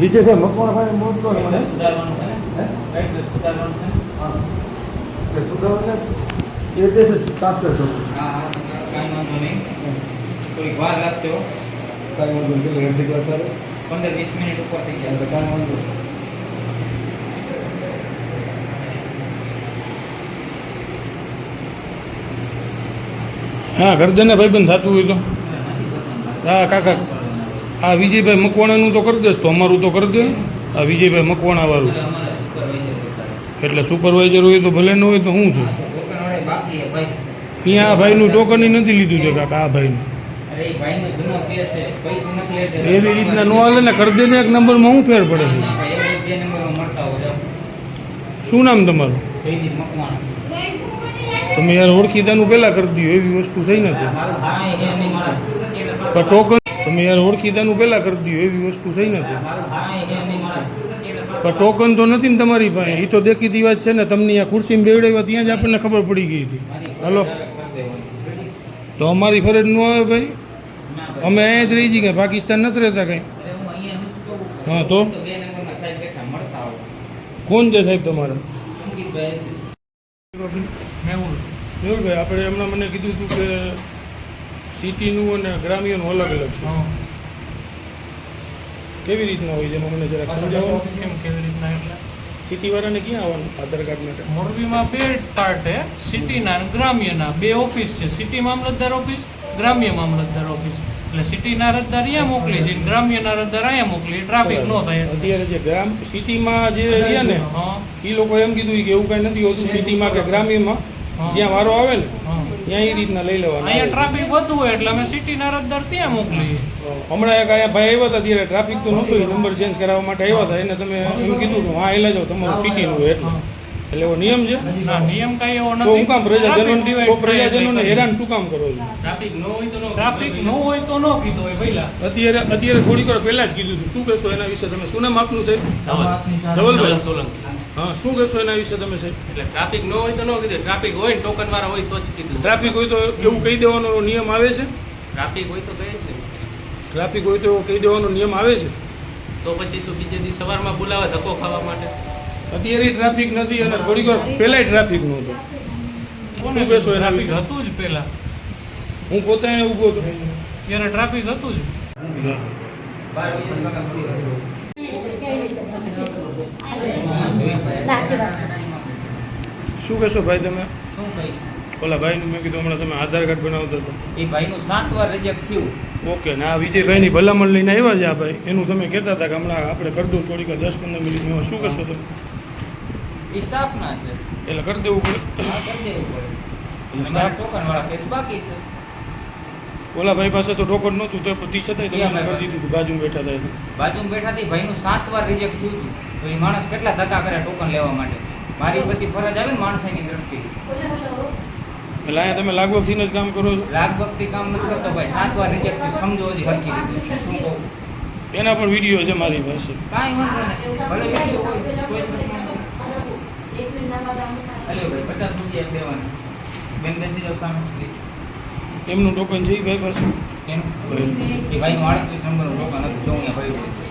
વિજયભાઈ મકવાણાભાઈ મોટો ને મને. સુધારવાનું એ દેશ પ્રાપ્ત થશે કાંઈ વાંધો નહીં. થોડીક વાર લાગશે. કાંઈ વાંધો નહીં અડધી કલાક થાય પંદર વીસ મિનિટ ઉપર થઈ ગયા. કાંઈ વાંધો હા કરી દે ને ભાઈબંધ થતું હોય તો? હા કાકા. આ વિજયભાઈ મકવાણાનું તો કરી દેશ તો અમારું તો કરી દે. આ વિજયભાઈ મકવાણાવાળું. એટલે સુપરવાઇઝર હોય તો ભલે ન હોય તો હું છું. અહીંયા આ ભાઈનું ટોકન નથી લીધું છે કાકા આ ભાઈનું. એવી રીતના ન હાલે ને કરી દેને એક નંબરમાં હું ફેર પડે છે. શું નામ તમારું? તમે યાર ઓળખીતાનું પહેલાં કરી દો એવી વસ્તુ થઈ નથી. પણ ટોકન તમે યાર ઓળખીતાનું પહેલાં કરી દીધું એવી વસ્તુ થઈ નથી. પણ ટોકન તો નથી ને તમારી પાસે. એ તો દેખીતી વાત છે ને તમને આ ખુરશીમાં બેવડાવ્યા ત્યાં જ આપણને ખબર પડી ગઈ હતી. હલો. તો અમારી ફરજ ન આવે ભાઈ. અમે અહીંયા જ રહી જઈએ કે પાકિસ્તાન નથી રહેતા કંઈ. હું તો? કોણ છે સાહેબ તમારા? મેહુલ. મેહુલભાઈ આપણે હમણાં મને કીધું હતું કે સિટીનું અને ગ્રામ્યનું અલગ અલગ છે. કેવી રીતના હોય છે? એમાં મને જરાક સમજાવો કેમ કેવી રીતના એટલે સિટીવાળાને ક્યાં આવવાનું? આધાર કાર્ડ માટે? મોરબીમાં બે પાર્ટ છે સિટીના અને ગ્રામ્યના. બે ઓફિસ છે સિટી મામલતદાર ઓફિસ ગ્રામ્ય મામલતદાર ઓફિસ. એટલે સિટીના અરજદાર અહીંયા મોકલી છે ગ્રામ્યના અરજદાર અહીંયા મોકલી ટ્રાફિક ન થાય અત્યારે. જે ગ્રામ સિટીમાં જે રહ્યા ને એ લોકો એમ કીધું કે એવું કંઈ નથી હોતું સિટીમાં કે ગ્રામ્યમાં. જ્યાં વારો આવે ને ત્યાં એ રીતના લઈ લેવાનું અહીંયા ટ્રાફિક વધુ હોય એટલે અમે સિટીના અરજદાર ત્યાં મોકલીએ. હમણાં એક અહીંયા ભાઈ આવ્યા હતા ત્યારે ટ્રાફિક તો નહોતું નંબર ચેન્જ કરાવવા માટે આવ્યા હતા એને તમે એમ કીધું કે હા એલા જાઓ તમારું સિટીનું નું એટલે. એટલે એવો નિયમ છે? ના નિયમ કાંઈ એવો નથી. શું કામ પ્રજાજનો પ્રજાજનોને હેરાન શું કામ કરો છો ટ્રાફિક ન હોય તો ન ટ્રાફિક ન હોય તો ન કીધું હોય પહેલા અત્યારે અત્યારે થોડીક વાર પહેલા જ કીધું હતું. શું કહેશો એના વિશે તમે? શું નામ આપનું છે ધવલભાઈ. સોલંકી. હા શું કહેશો એના વિશે તમે સાહેબ? એટલે ટ્રાફિક ન હોય તો ન કીધું. ટ્રાફિક હોય ને ટોકન વાળા હોય તો જ કીધું. ટ્રાફિક હોય તો એવું કહી દેવાનો નિયમ આવે છે? ટ્રાફિક હોય તો કહે જ નહીં. ટ્રાફિક હોય તો એવું કહી દેવાનો નિયમ આવે છે? તો પછી શું બીજે દી સવારમાં બોલાવે ધક્કો ખાવા માટે? અત્યારે ટ્રાફિક નથી અને થોડીક વાર પહેલાંય ટ્રાફિક નહોતો. શું કહેશો એના ટ્રાફિક વિશે? હતું જ પહેલા? હું પોતે ઊભો હતો. ત્યારે ટ્રાફિક હતું જ. શું કહેશો ભાઈ તમે? શું કહીશ? ઓલા ભાઈનું મેં કીધું હમણાં તમે આધાર કાર્ડ બનાવતા હતા. એ ભાઈનું સાત વાર રિજેક્ટ થયું. ઓકે ને આ વિજયભાઈની ભલામણ લઈને આવ્યા છે આ ભાઈ. એનું તમે કહેતા હતા કે હમણાં આપણે કરી દઉં થોડીક દસ પંદર મિનિટમાં. શું કરશો તમે? એ સ્ટાફના છે. એટલે કરી દેવું પડે. કરી દેવું પડે. સ્ટાફ ટોકન વાળા કેસ બાકી છે. ઓલા ભાઈ પાસે તો ટોકન નહોતું તે તે છતાંય તમે કરી દીધું હતું બાજુમાં બેઠા હતા. બાજુમાં બેઠાથી ભાઈનું સાત વાર રિજેક્ટ થયું હતું. તો એ માણસ કેટલા ધક્કા કરે ટોકન લેવા માટે? મારી પછી ફરજ આવે ને માણસાઈની દ્રષ્ટિએ. એટલે અહીંયા તમે લાગવગથી જ કામ કરો છો. લાગભગથી કામ નથી કરતો ભાઈ. સાત વાર રિજેક્ટ સમજો હજી હરખી રીતે. શું કહું? એના પણ વીડિયો છે મારી પાસે. કાંઈ વાંધો નહીં. ભલે વીડિયો હોય કોઈ પ્રશ્ન અલે ભાઈ પચાસ રૂપિયા દેવાના બેન બેસી જાવ સામે. એમનું ટોકન છે એ ભાઈ પાસે એનું? કે ભાઈ નું આડત્રીસ નંબરનું ટોકન હતું જો અહીંયા ભાઈ હોય છે.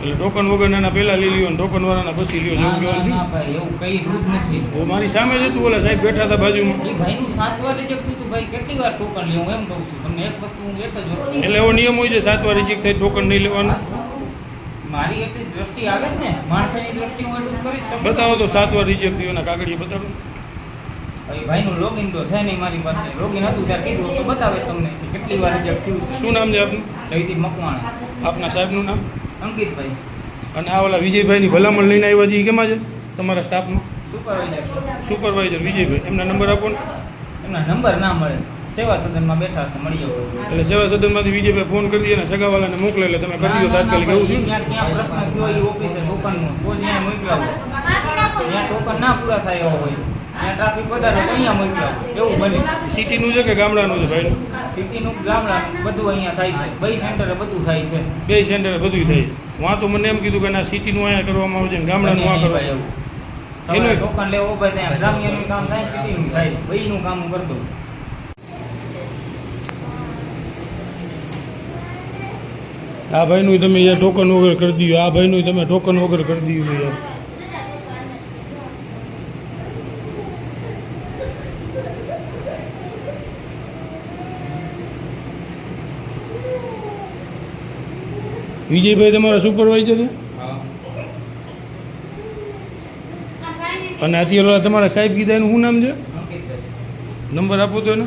એટલે ટોકન વગર એના પહેલાં લઈ લ્યો ને ટોકન વાળાના પછી લ્યો જેવું ના, ના કહેવાનું ભાઈ એવું કઈ રૂપ નથી. છે. મારી સામે જ હતું ઓલા સાહેબ બેઠા હતા બાજુમાં. એ ભાઈનું સાત વાર રિજેક્ટ થયું હતું ભાઈ કેટલી વાર ટોકન લે હું એમ કહું છું. તમને એક વસ્તુ હું એક જ વસ્તુ એટલે એવો નિયમ હોય છે સાત વાર રિજેક્ટ થાય ટોકન નહીં લેવાનું. મારી એટલી દ્રષ્ટિ આવે જ ને. માણસની દ્રષ્ટિ હું એટલું કરી શકું બતાવો તો સાત વાર રિજેક્ટ થયો એના કાગળિયા બતાવો. ભાઈ ભાઈનું લોગિન તો છે નહીં મારી પાસે. લોગિન હતું ત્યારે કીધું તો બતાવે તમને કેટલી વાર રિજેક્ટ થયું છે. શું નામ છે આપનું? જયદીપ મકવાણા. આપના સાહેબનું નામ? અંકિતભાઈ. અને આ ઓલા વિજયભાઈની ભલામણ લઈને આવ્યા છે એ કેમાં છે તમારા સ્ટાફમાં સુપરવાઇઝર સુપરવાઇઝર વિજયભાઈ. એમના નંબર આપો ને. એમના નંબર ના મળે. સેવા સદનમાં બેઠા છે મળી જાવ એટલે સેવા સદનમાંથી વિજયભાઈ ફોન કરી દઈએ અને સગાવાલાને મોકલે એટલે તમે કરી દો તાત્કાલિક એવું છે ક્યાં ક્યાં પ્રશ્ન થયો એ ઓફિસે ટોકનનો તો જ્યાં મોકલાવો. ત્યાં ટોકન ના પૂરા થાય એવો હોય. ટ્રાફિક વધારે અહીંયા મોકલ્યો એવું બને. સિટીનું છે કે ગામડાનું છે ભાઈ? સિટીનું ગામડા બધું અહીંયા થાય છે. બે સેન્ટરે બધું થાય છે. બે સેન્ટરે બધું થાય. છે વાં તો મને એમ કીધું કે ના સિટીનું અહીંયા કરવામાં આવે છે ગામડાનું આ કરવા એવું. એનું ટોકન લેવો ભાઈ ત્યાં ગ્રામ્યનું કામ થાય સિટીનું થાય. બેનું કામ કરતો. આ ભાઈનું તમે યાર ટોકન વગર કરી દીધું. આ ભાઈનું તમે ટોકન વગર કરી દીધું યાર. વિજયભાઈ તમારા સુપરવાઇઝર છે? અને અત્યારે તમારા સાહેબ કીધા એનું શું નામ છે? નંબર આપો તો એને.